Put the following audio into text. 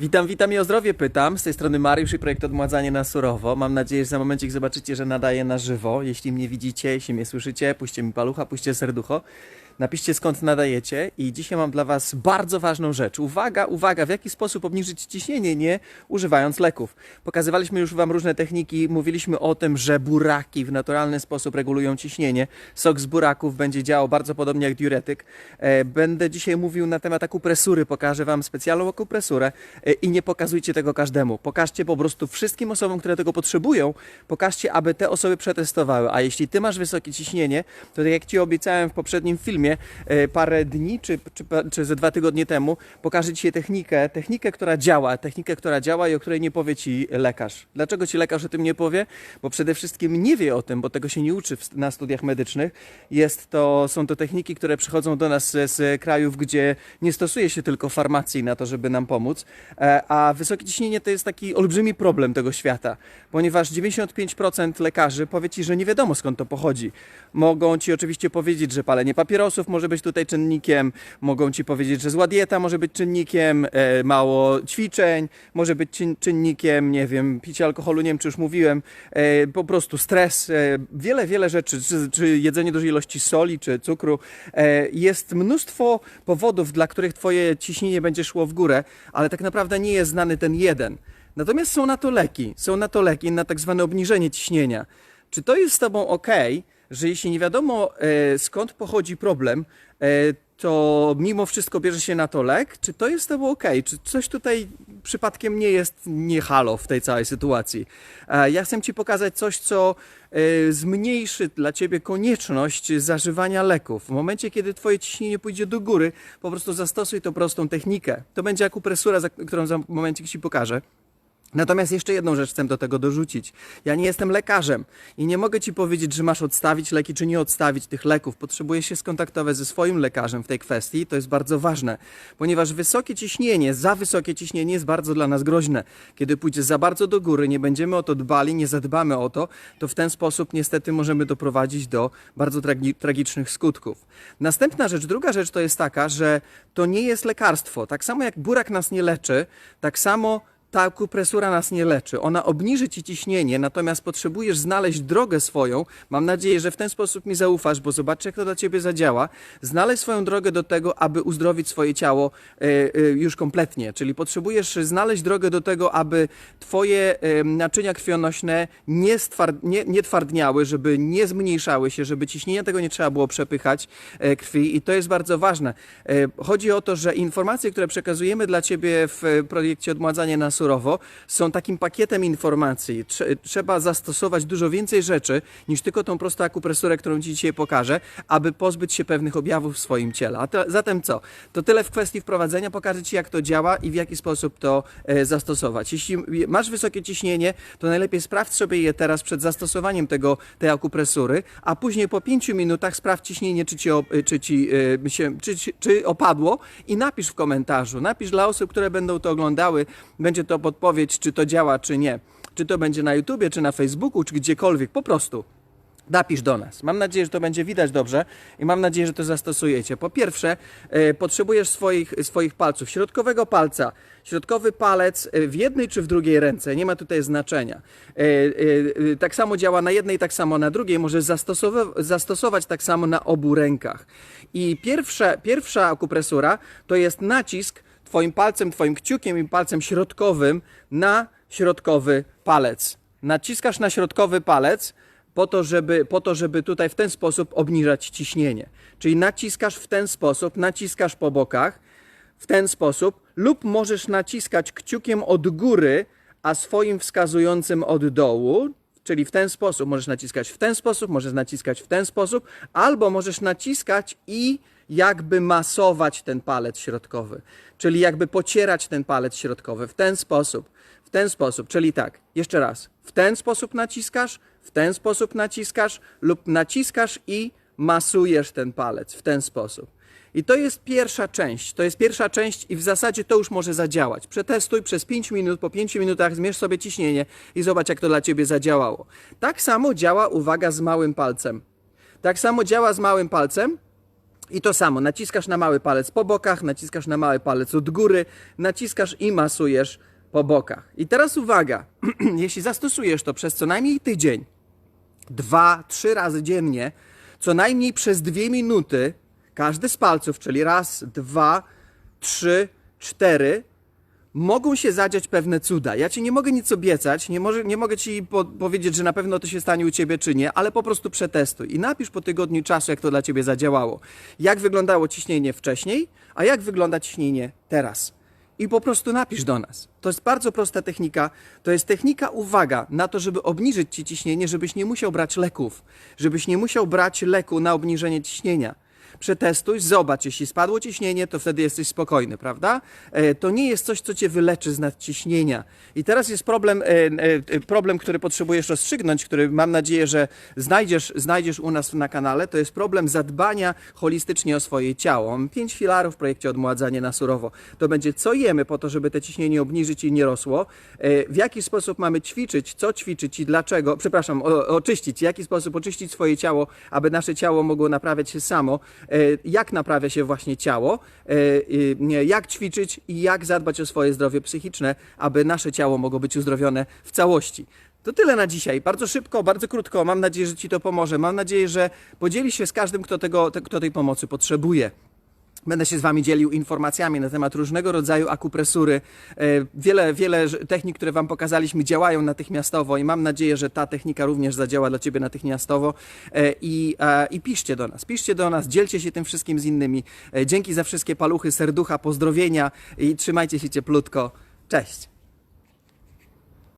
Witam, witam i o zdrowie pytam. Z tej strony Mariusz i projekt Odmładzanie na surowo. Mam nadzieję, że za momencik zobaczycie, że nadaję na żywo. Jeśli mnie widzicie, jeśli mnie słyszycie, puśćcie mi palucha, puśćcie serducho. Napiszcie skąd nadajecie i dzisiaj mam dla Was bardzo ważną rzecz. Uwaga, uwaga, w jaki sposób obniżyć ciśnienie nie używając leków. Pokazywaliśmy już Wam różne techniki, mówiliśmy o tym, że buraki w naturalny sposób regulują ciśnienie. Sok z buraków będzie działał bardzo podobnie jak diuretyk. E, Będę dzisiaj mówił na temat akupresury, pokażę Wam specjalną akupresurę e, i nie pokazujcie tego każdemu. Pokażcie po prostu wszystkim osobom, które tego potrzebują, pokażcie, aby te osoby przetestowały. A jeśli Ty masz wysokie ciśnienie, to tak jak Ci obiecałem w poprzednim filmie, e, parę dni czy, czy, czy ze dwa tygodnie temu, pokażę Ci technikę, technikę, która działa, technikę, która działa i o której nie powie Ci lekarz. Dlaczego Ci lekarz o tym nie powie? Bo przede wszystkim nie wie o tym, bo tego się nie uczy na studiach medycznych. Jest to, są to techniki, które przychodzą do nas z, z krajów, gdzie nie stosuje się tylko farmacji na to, żeby nam pomóc, e, a wysokie ciśnienie to jest taki olbrzymi problem tego świata, ponieważ 95% lekarzy powie Ci, że nie wiadomo skąd to pochodzi. Mogą Ci oczywiście powiedzieć, że palenie papierosów może być tutaj czynnikiem, mogą Ci powiedzieć, że zła dieta może być czynnikiem, e, mało ćwiczeń może być czyn- czynnikiem, nie wiem, picie alkoholu, nie wiem czy już mówiłem, e, po prostu stres, e, wiele, wiele rzeczy, czy, czy jedzenie dużej ilości soli, czy cukru. Jest mnóstwo powodów, dla których Twoje ciśnienie będzie szło w górę, ale tak naprawdę nie jest znany ten jeden. Natomiast są na to leki, są na to leki, na tak zwane obniżenie ciśnienia. Czy to jest z Tobą ok, że jeśli nie wiadomo e, skąd pochodzi problem, e, to mimo wszystko bierze się na to lek? Czy to jest Tobą ok? Czy coś tutaj przypadkiem nie jest nie halo w tej całej sytuacji? E, ja chcę Ci pokazać coś, co zmniejszy dla Ciebie konieczność zażywania leków. W momencie, kiedy Twoje ciśnienie pójdzie do góry, po prostu zastosuj tą prostą technikę. To będzie akupresura, którą za momencik Ci pokażę. Natomiast jeszcze jedną rzecz chcę do tego dorzucić. Ja nie jestem lekarzem i nie mogę ci powiedzieć, że masz odstawić leki, czy nie odstawić tych leków. Potrzebujesz się skontaktować ze swoim lekarzem w tej kwestii. To jest bardzo ważne, ponieważ wysokie ciśnienie, za wysokie ciśnienie jest bardzo dla nas groźne. Kiedy pójdzie za bardzo do góry, nie będziemy o to dbali, nie zadbamy o to, to w ten sposób niestety możemy doprowadzić do bardzo tragi- tragicznych skutków. Następna rzecz, druga rzecz to jest taka, że to nie jest lekarstwo. Tak samo jak burak nas nie leczy, tak samo ta akupresura nas nie leczy. Ona obniży ci ciśnienie, natomiast potrzebujesz znaleźć drogę swoją. Mam nadzieję, że w ten sposób mi zaufasz, bo zobaczę, jak to dla ciebie zadziała. Znaleźć swoją drogę do tego, aby uzdrowić swoje ciało e, e, już kompletnie. Czyli potrzebujesz znaleźć drogę do tego, aby twoje naczynia krwionośne nie, stward, nie, nie twardniały, żeby nie zmniejszały się, żeby ciśnienia tego nie trzeba było przepychać e, krwi i to jest bardzo ważne. Chodzi o to, że informacje, które przekazujemy dla ciebie w projekcie Odmładzanie na surowo są takim pakietem informacji. Trze- Trzeba zastosować dużo więcej rzeczy niż tylko tą prostą akupresurę, którą ci dzisiaj pokażę, aby pozbyć się pewnych objawów w swoim ciele. A to, zatem co? To tyle w kwestii wprowadzenia. Pokażę ci, jak to działa i w jaki sposób to e, zastosować. Jeśli masz wysokie ciśnienie, to najlepiej sprawdź sobie je teraz przed zastosowaniem tego, tej akupresury, a później po 5 minutach sprawdź ciśnienie, czy ci, czy ci e, się, czy, czy, czy opadło i napisz w komentarzu. Napisz dla osób, które będą to oglądały, będzie to podpowiedź, czy to działa, czy nie. Czy to będzie na YouTubie, czy na Facebooku, czy gdziekolwiek, po prostu. Napisz do nas. Mam nadzieję, że to będzie widać dobrze i mam nadzieję, że to zastosujecie. Po pierwsze, e, potrzebujesz swoich, swoich palców. Środkowego palca. Środkowy palec e, w jednej czy w drugiej ręce, nie ma tutaj znaczenia. E, e, tak samo działa na jednej, tak samo na drugiej. Możesz zastosowa- zastosować tak samo na obu rękach. I pierwsza, pierwsza akupresura to jest nacisk Twoim palcem, Twoim kciukiem i palcem środkowym na środkowy palec. Naciskasz na środkowy palec po to, żeby, po to, żeby tutaj w ten sposób obniżać ciśnienie. Czyli naciskasz w ten sposób, naciskasz po bokach w ten sposób, lub możesz naciskać kciukiem od góry, a swoim wskazującym od dołu, czyli w ten sposób. Możesz naciskać w ten sposób, możesz naciskać w ten sposób, albo możesz naciskać i jakby masować ten palec środkowy, czyli jakby pocierać ten palec środkowy w ten sposób. W ten sposób, czyli tak, jeszcze raz. W ten sposób naciskasz, w ten sposób naciskasz lub naciskasz i masujesz ten palec w ten sposób. I to jest pierwsza część. To jest pierwsza część i w zasadzie to już może zadziałać. Przetestuj przez 5 minut, po 5 minutach zmierz sobie ciśnienie i zobacz jak to dla ciebie zadziałało. Tak samo działa uwaga z małym palcem. Tak samo działa z małym palcem, I to samo, naciskasz na mały palec po bokach, naciskasz na mały palec od góry, naciskasz i masujesz po bokach. I teraz uwaga, jeśli zastosujesz to przez co najmniej tydzień, dwa, trzy razy dziennie, co najmniej przez dwie minuty, każdy z palców, czyli raz, dwa, trzy, cztery, mogą się zadziać pewne cuda. Ja ci nie mogę nic obiecać, nie, może, nie mogę ci po, powiedzieć, że na pewno to się stanie u ciebie czy nie, ale po prostu przetestuj i napisz po tygodniu czasu, jak to dla ciebie zadziałało. Jak wyglądało ciśnienie wcześniej, a jak wygląda ciśnienie teraz. I po prostu napisz do nas. To jest bardzo prosta technika. To jest technika, uwaga, na to, żeby obniżyć ci ciśnienie, żebyś nie musiał brać leków, żebyś nie musiał brać leku na obniżenie ciśnienia przetestuj, zobacz, jeśli spadło ciśnienie, to wtedy jesteś spokojny, prawda? E, To nie jest coś, co cię wyleczy z nadciśnienia. I teraz jest problem, e, e, problem, który potrzebujesz rozstrzygnąć, który mam nadzieję, że znajdziesz, znajdziesz u nas na kanale, to jest problem zadbania holistycznie o swoje ciało. Pięć filarów w projekcie Odmładzanie na surowo. To będzie co jemy po to, żeby te ciśnienie obniżyć i nie rosło, w jaki sposób mamy ćwiczyć, co ćwiczyć i dlaczego, przepraszam, oczyścić, w jaki sposób oczyścić swoje ciało, aby nasze ciało mogło naprawiać się samo, jak naprawia się właśnie ciało, e, jak ćwiczyć i jak zadbać o swoje zdrowie psychiczne, aby nasze ciało mogło być uzdrowione w całości. To tyle na dzisiaj. Bardzo szybko, bardzo krótko. Mam nadzieję, że Ci to pomoże. Mam nadzieję, że podzielisz się z każdym, kto, tego, te, kto tej pomocy potrzebuje. Będę się z Wami dzielił informacjami na temat różnego rodzaju akupresury. E, Wiele, wiele technik, które Wam pokazaliśmy, działają natychmiastowo i mam nadzieję, że ta technika również zadziała dla Ciebie natychmiastowo. E, I, e, I piszcie do nas, piszcie do nas, dzielcie się tym wszystkim z innymi. Dzięki za wszystkie paluchy, serducha, pozdrowienia i trzymajcie się cieplutko. Cześć!